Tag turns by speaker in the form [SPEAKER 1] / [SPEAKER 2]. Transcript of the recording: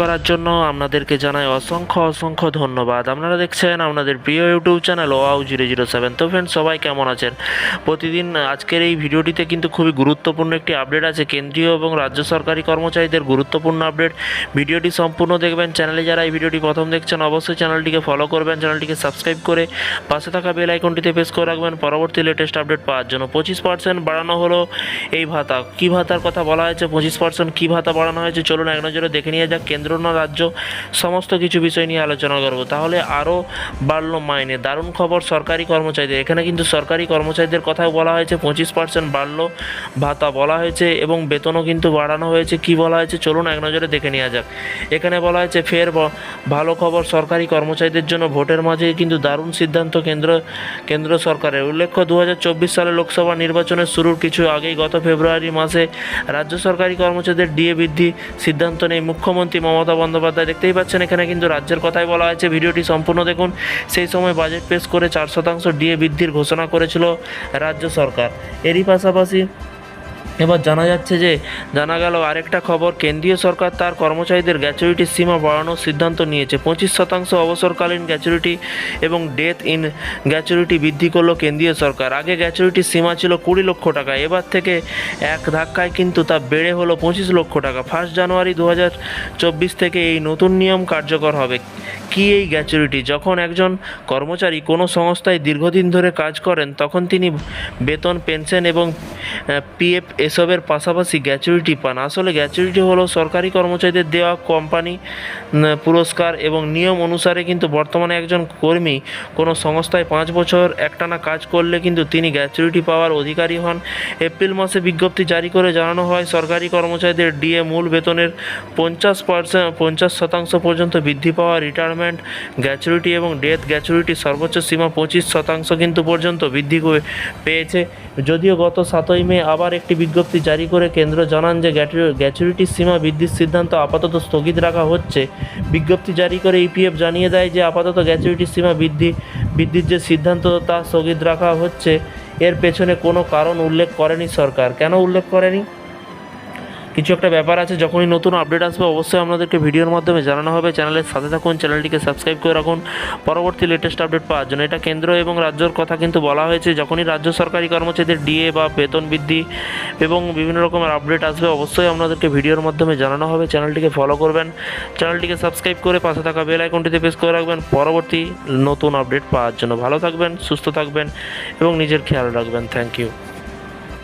[SPEAKER 1] করার জন্য আপনাদেরকে জানাই অসংখ্য অসংখ্য ধন্যবাদ। আপনারা দেখছেন আপনাদের প্রিয় YouTube channel wow zero zero seven তো ফ্রেন্ড সবাই কেমন আছেন? প্রতিদিন আজকের এই ভিডিওটিতে কিন্তু খুবই গুরুত্বপূর্ণ একটি আপডেট আছে। কেন্দ্রীয় এবং রাজ্য সরকারি কর্মচারীদের গুরুত্বপূর্ণ আপডেট ভিডিওটি সম্পূর্ণ দেখবেন। চ্যানেলে যারা এই ভিডিওটি প্রথম দেখছেন, অবশ্যই চ্যানেলটিকে ফলো করবেন। চ্যানেলটিকে সাবস্ক্রাইব করে পাশে থাকা বেল আইকনটিতে প্রেস করে রাখবেন। পরবর্তী লেটেস্ট আপডেট পাওয়ার জন্য। পঁচিশ পার্সেন্ট বাড়ানো হলো এই ভাতা। কী ভাতার কথা বলা হয়েছে? পঁচিশ পার্সেন্ট কী ভাতা বাড়ানো হয়েছে? চলুন এক নজরে দেখে নিয়ে যাক। কেন্দ্র না রাজ্য সমস্ত কিছু বিষয় নিয়ে আলোচনা করব। তাহলে আরও বাড়লো মাইনে। দারুণ খবর, সরকারি কর্মচারীদের। এখানে কিন্তু সরকারি কর্মচারীদের কথাও বলা হয়েছে, পঁচিশ পার্সেন্ট বাড়লো ভাতা বলা হয়েছে এবং বেতনও কিন্তু বাড়ানো হয়েছে। কি বলা হয়েছে? চলুন এক নজরে দেখে নেওয়া যাক। এখানে বলা হয়েছে, ফের ভালো খবর, সরকারি কর্মচারীদের জন্য ভোটের মাঝে কিন্তু দারুণ সিদ্ধান্ত কেন্দ্র কেন্দ্র সরকারের। উল্লেখ্য দু হাজার চব্বিশ সালে লোকসভা নির্বাচনের শুরুর কিছু আগেই গত ফেব্রুয়ারি মাসে রাজ্য সরকারি কর্মচারীদের ডিএ বৃদ্ধি সিদ্ধান্ত নেই মুখ্যমন্ত্রী মমতা বন্দ্যোপাধ্যায় দেখতেই পাচ্ছেন, এখানে কিন্তু রাজ্যের কথাই বলা হয়েছে। ভিডিওটি সম্পূর্ণ দেখুন। সেই সময় বাজেট পেশ করে চার শতাংশ ডিএ বৃদ্ধির ঘোষণা করেছিল রাজ্য সরকার। এরই পাশাপাশি এবার জানা যাচ্ছে যে, জানা গেল আরেকটা খবর, কেন্দ্রীয় সরকার তার কর্মচারীদের গ্র্যাচুইটির সীমা বাড়ানোর সিদ্ধান্ত নিয়েছে। পঁচিশ শতাংশ অবসরকালীন গ্যাচুরিটি এবং ডেথ ইন গ্যাচুরিটি বৃদ্ধি করল কেন্দ্রীয় সরকার। আগে গ্যাচুরিটির সীমা ছিল কুড়ি লক্ষ টাকা, এবার থেকে এক ধাক্কায় কিন্তু তা বেড়ে হলো পঁচিশ লক্ষ টাকা। ফার্স্ট জানুয়ারি দু থেকে এই নতুন নিয়ম কার্যকর হবে। কি এই গ্যাচুরিটি যখন একজন কর্মচারী কোনো সংস্থায় দীর্ঘদিন ধরে কাজ করেন, তখন তিনি বেতন, পেনশন এবং পিএফ এসবের পাশাপাশি গ্র্যাচুইটি পান। আসলে গ্র্যাচুইটি হলো সরকারি কর্মচারীদের দেওয়া কোম্পানি পুরস্কার এবং নিয়ম অনুসারে কিন্তু বর্তমানে একজন কর্মী কোনো সংস্থায় পাঁচ বছর একটানা কাজ করলে কিন্তু তিনি গ্র্যাচুইটি পাওয়ার অধিকারী হন। এপ্রিল মাসে বিজ্ঞপ্তি জারি করে জানানো হয়, সরকারি কর্মচারীদের ডিএ মূল বেতনের পঞ্চাশ পার্সেন্ট পঞ্চাশ শতাংশ পর্যন্ত বৃদ্ধি পাওয়া রিটায়ারমেন্ট গ্র্যাচুইটি এবং ডেথ গ্র্যাচুইটি সর্বোচ্চ সীমা পঁচিশ শতাংশ কিন্তু পর্যন্ত বৃদ্ধি পেয়েছে। যদিও গত সাতই মে আবার একটি বিজ্ঞপ্তি জারি করে কেন্দ্র জানান যে গ্যাচুরিটি সীমা বৃদ্ধির সিদ্ধান্ত আপাতত স্থগিত রাখা হচ্ছে। বিজ্ঞপ্তি জারি করে ইপিএফ জানিয়ে দেয় যে আপাতত গ্যাচুরিটি সীমা বৃদ্ধি, বৃদ্ধির যে সিদ্ধান্ত তা স্থগিত রাখা হচ্ছে, এর পেছনে কোনো কারণ উল্লেখ করেনি সরকার। কেন উল্লেখ করেনি? কিছু একটা ব্যাপার আছে, যখনই নতুন আপডেট আসবে, অবশ্যই আপনাদেরকে ভিডিওর মাধ্যমে জানানো হবে। চ্যানেলের সাথে থাকুন চ্যানেলটিকে সাবস্ক্রাইব করে রাখুন। পরবর্তী লেটেস্ট আপডেট পাওয়ার জন্য। এটা কেন্দ্র এবং রাজ্যর কথা কিন্তু বলা হয়েছে, যখনই রাজ্য সরকারি কর্মচারীদের ডিএ বা বেতন বৃদ্ধি এবং বিভিন্ন রকমের আপডেট আসবে, অবশ্যই আপনাদেরকে ভিডিওর মাধ্যমে জানানো হবে। চ্যানেলটিকে ফলো করবেন চ্যানেলটিকে সাবস্ক্রাইব করে পাশে থাকা বেল আইকনটিতে প্রেস করে রাখবেন। পরবর্তী নতুন আপডেট পাওয়ার জন্য। ভালো থাকবেন, সুস্থ থাকবেন এবং নিজের খেয়াল রাখবেন। Thank you